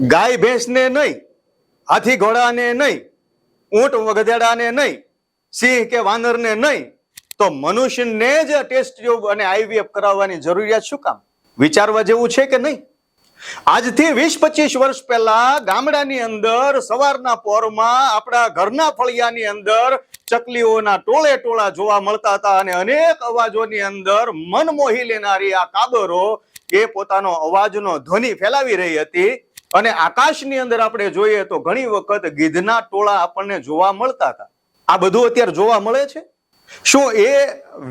ગાય ભેંસને નહીં, હાથી ઘોડાને નહીં, ઊંટ ગધેડાને નહીં, સિંહ કે વાનરને નહીં, તો મનુષ્યને જ ટેસ્ટ ટ્યુબ અને આઈવીએફ કરાવવાની જરૂરિયાત શું કામ? વિચારવા જેવું છે કે નહીં? આજથી વીસ પચીસ વર્ષ પહેલા ગામડાની અંદર, સવારના પોરમાં આપણા ઘરના ફળિયાની અંદર ચકલીઓના ટોળે ટોળા જોવા મળતા હતા અને અનેક અવાજોની અંદર મન મોહી લેનારી આ કાબરો એ પોતાનો અવાજનો ધ્વનિ ફેલાવી રહી હતી. અને આકાશની અંદર આપણે જોઈએ તો ઘણી વખત ગીધના ટોળા આપણને જોવા મળતા હતા. આ બધું અત્યારે જોવા મળે છે? શું એ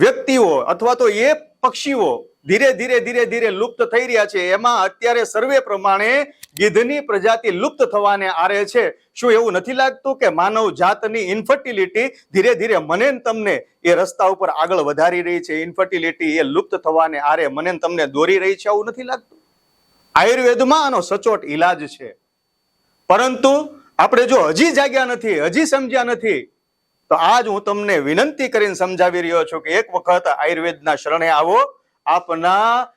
વ્યક્તિઓ અથવા તો એ પક્ષીઓ ધીરે ધીરે ધીરે ધીરે લુપ્ત થઈ રહ્યા છે? એમાં અત્યારે સર્વે પ્રમાણે ગીધની પ્રજાતિ લુપ્ત થવાને આરે છે. શું એવું નથી લાગતું કે માનવ જાતની ઇન્ફર્ટિલિટી ધીરે ધીરે મને તમને એ રસ્તા ઉપર આગળ વધારી રહી છે? ઇન્ફર્ટિલિટી એ લુપ્ત થવાને આરે મને તમને દોરી રહી છે? આવું નથી લાગતું? આયુર્વેદમાં આનો સચોટ ઈલાજ છે. પરંતુ આપણે જો હજી જાગ્યા નથી, હજી સમજ્યા નથી, તો આજ હું તમને વિનંતી કરીને સમજાવી રહ્યો છું કે એક વખત આયુર્વેદના શરણે આવો. આપના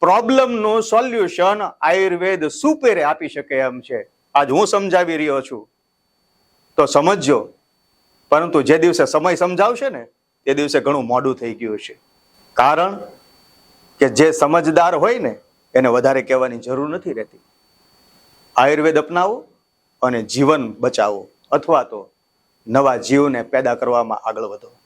પ્રોબ્લેમનું સોલ્યુશન આયુર્વેદ સુપેરે આપી શકે એમ છે. આજ હું સમજાવી રહ્યો છું. તો સમજજો. પરંતુ જે દિવસે સમય સમજાવશે ને, તે દિવસે ઘણું મોડું થઈ ગયું છે કારણ કે જે સમજદાર હોય ને એને વધારે કહેવાની જરૂર નથી રહેતી. આયુર્વેદ અપનાવો અને જીવન બચાવો અથવા તો નવા જીવને પેદા કરવામાં આગળ વધો.